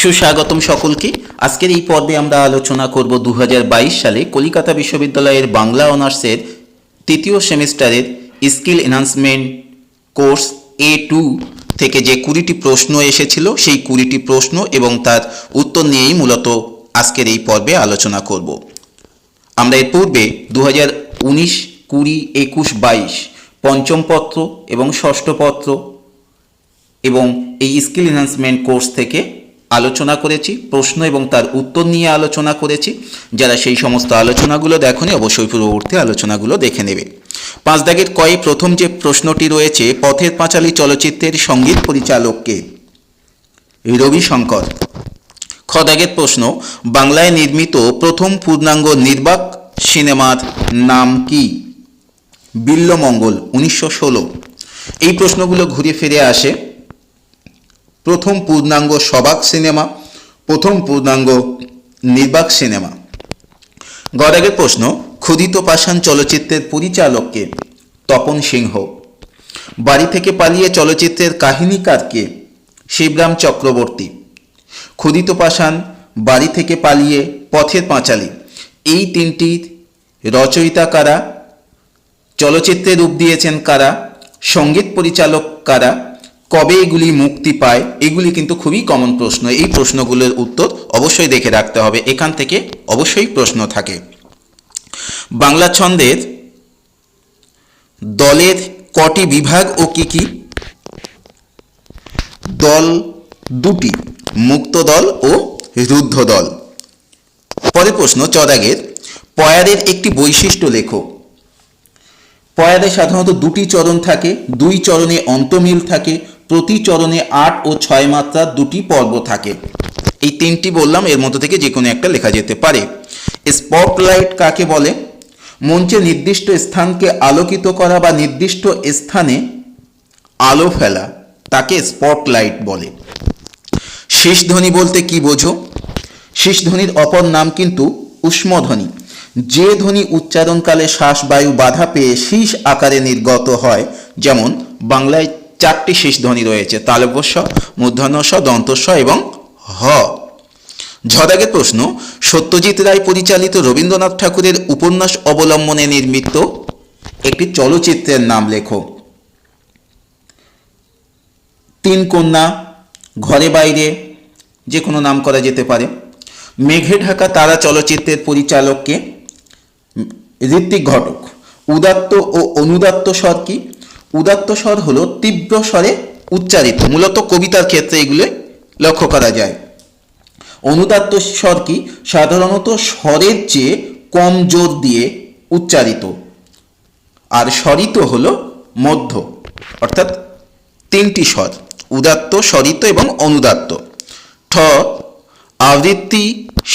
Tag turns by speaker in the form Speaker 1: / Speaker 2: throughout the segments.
Speaker 1: সুস্বাগতম সকলকে। আজকের এই পর্বে আমরা আলোচনা করব দু হাজার বাইশ সালে কলিকাতা বিশ্ববিদ্যালয়ের বাংলা অনার্সের তৃতীয় সেমিস্টারের skill enhancement course A two থেকে যে কুড়িটি প্রশ্ন এসেছিল, সেই কুড়িটি প্রশ্ন এবং তার উত্তর নিয়েই মূলত আজকের এই পর্বে আলোচনা করব। আমরা এর পূর্বে দু হাজার উনিশ কুড়ি একুশ বাইশ পঞ্চম পত্র এবং ষষ্ঠ পত্র এবং এই স্কিল এনহান্সমেন্ট কোর্স থেকে আলোচনা করেছি, প্রশ্ন এবং তার উত্তর নিয়ে আলোচনা করেছি। যারা সেই সমস্ত আলোচনাগুলো দেখনি, অবশ্যই পূর্ববর্তী আলোচনাগুলো দেখে নেবে। পাঁচ দাগের কয়ে প্রথম যে প্রশ্নটি রয়েছে, পথের পাঁচালী চলচ্চিত্রের সংগীত পরিচালককে রবিশঙ্কর। খ দাগের প্রশ্ন, বাংলায় নির্মিত প্রথম পূর্ণাঙ্গ নির্বাক সিনেমার নাম কি? বিল্লমঙ্গল, উনিশশো ষোলো। এই প্রশ্নগুলো ঘুরে ফিরে আসে প্রথম পূর্ণাঙ্গ সবাক সিনেমা, প্রথম পূর্ণাঙ্গ নির্বাক সিনেমা। গদাগের প্রশ্ন ক্ষুদিত পাষাণ চলচ্চিত্রের পরিচালককে তপন সিংহ। বাড়ি থেকে পালিয়ে চলচ্চিত্রের কাহিনীকারকে শিবরাম চক্রবর্তী। ক্ষুদিত পাষাণ, বাড়ি থেকে পালিয়ে পথের পাঁচালী। এই তিনটির রচয়িতা কারা? চলচ্চিত্রে রূপ দিয়েছেন কারা? সংগীত পরিচালক কারা? কবে এগুলি মুক্তি পায়, এগুলি কিন্তু খুবই কমন প্রশ্ন। এই প্রশ্নগুলোর উত্তর অবশ্যই দেখে রাখতে হবে। এখান থেকে অবশ্যই প্রশ্ন থাকে। বাংলা ছন্দের দলের কটি বিভাগ ও কি কি? দল দুটি, মুক্ত দল ও রুদ্ধ দল। পরের প্রশ্ন, চদাগের পয়ারের একটি বৈশিষ্ট্য লেখো। পয়ারে সাধারণত দুটি চরণ থাকে, দুই চরণে অন্তমিল থাকে, প্রতি চরণে আট ও ছয় মাত্রার দুটি পর্ব থাকে। এই তিনটি বললাম, এর মধ্যে থেকে যে কোনো একটা লেখা যেতে পারে। স্পটলাইট কাকে বলে? মঞ্চে নির্দিষ্ট স্থানকে আলোকিত করা বা নির্দিষ্ট স্থানে আলো ফেলা, তাকে স্পটলাইট বলে। শীষধ্বনি বলতে কি বোঝো? শীষধ্বনির অপর নাম কিন্তু উষ্মধ্বনি। যে ধ্বনি উচ্চারণকালে শ্বাসবায়ু বাধা পেয়ে শীষ আকারে নির্গত হয়, যেমন বাংলায় চারটি শীষ ধ্বনি রয়েছে, তালব্যস্ব মূর্ধন্যস্ব দন্তস্ব এবং হ। ঝদাগের প্রশ্ন, সত্যজিৎ রায় পরিচালিত রবীন্দ্রনাথ ঠাকুরের উপন্যাস অবলম্বনে নির্মিত একটি চলচ্চিত্রের নাম লেখো। তিন কন্যা, ঘরে বাইরে যে কোনো নাম করা যেতে পারে। মেঘে ঢাকা তারা চলচ্চিত্রের পরিচালককে ঋত্বিক ঘটক। উদাত্ত ও অনুদাত্ত স্বর কি? উদাত্ত স্বর হলো তীব্র স্বরে উচ্চারিত। মূলত কবিতার ক্ষেত্রে এগুলো লক্ষ্য করা যায়। অনুদাত্ত স্বর কি? সাধারণত স্বরের চেয়ে কম জোর দিয়ে উচ্চারিত। আর স্বরিত হল মধ্য, অর্থাৎ তিনটি স্বর, উদাত্ত, স্বরিত এবং অনুদাত্ত। ঠ, আবৃত্তি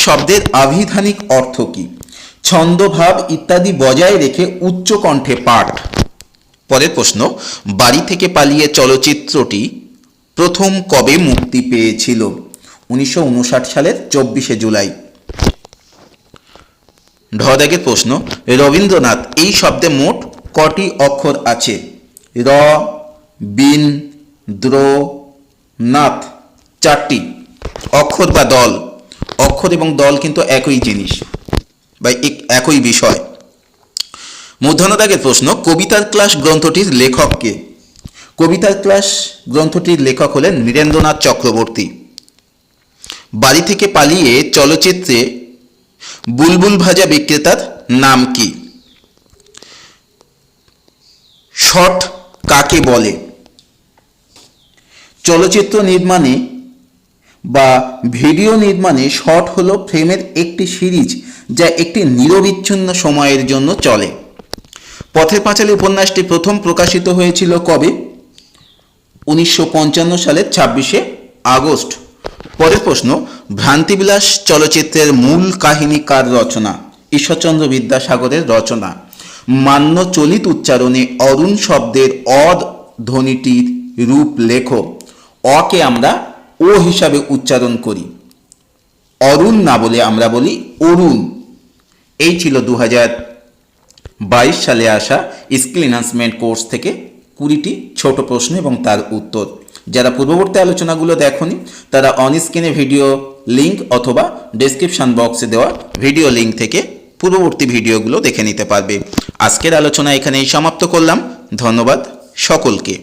Speaker 1: শব্দের আভিধানিক অর্থ কি? ছন্দভাব ইত্যাদি বজায় রেখে উচ্চ কণ্ঠে পাঠ। পরের প্রশ্ন, বাড়ি থেকে পালিয়ে চলচ্চিত্রটি প্রথম কবে মুক্তি পেয়েছিল? উনিশশো উনষাট সালের চব্বিশে জুলাই। ঢদাগের প্রশ্ন, রবীন্দ্রনাথ এই শব্দে মোট কটি অক্ষর আছে? র, বিন দ্র নাথ চারটি। অক্ষর বা দল। অক্ষর এবং দল কিন্তু একই জিনিস। বা একই বিষয়। মূর্ধন্যদাগের প্রশ্ন, কবিতার ক্লাস গ্রন্থটির লেখককে কবিতার ক্লাস গ্রন্থটির লেখক হলেন নীরেন্দ্রনাথ চক্রবর্তী। বাড়ি থেকে পালিয়ে চলচ্চিত্রে বুলবুল ভাজা বিক্রেতার নাম কি? শট কাকে বলে? চলচ্চিত্র নির্মাণে বা ভিডিও নির্মাণে শট হলো ফ্রেমের একটি সিরিজ যা একটি নিরবিচ্ছিন্ন সময়ের জন্য চলে। পথের পাঁচালী উপন্যাসটি প্রথম প্রকাশিত হয়েছিল কবে? উনিশশো পঞ্চান্ন সালের ছাব্বিশে আগস্ট। পরের প্রশ্ন, ভ্রান্তিবিলাস চলচ্চিত্রের মূল কাহিনী কার রচনা? ঈশ্বরচন্দ্র বিদ্যাসাগরের রচনা। মান্য চলিত উচ্চারণে অরুণ শব্দের অদ ধ্বনিটির রূপ লেখো। অকে আমরা ও হিসাবে উচ্চারণ করি। অরুণ না বলে আমরা বলি অরুণ। এই ছিল দু বাইশ সালে আসা স্কিল এনহান্সমেন্ট কোর্স থেকে কুড়িটি ছোট প্রশ্ন এবং তার উত্তর। যারা পূর্ববর্তী আলোচনাগুলো দেখনি, তারা অন স্ক্রিনে ভিডিও লিঙ্ক অথবা ডেসক্রিপশন বক্সে দেওয়া ভিডিও লিঙ্ক থেকে পূর্ববর্তী ভিডিওগুলো দেখে নিতে পারবে। আজকের আলোচনা এখানেই সমাপ্ত করলাম। ধন্যবাদ সকলকে।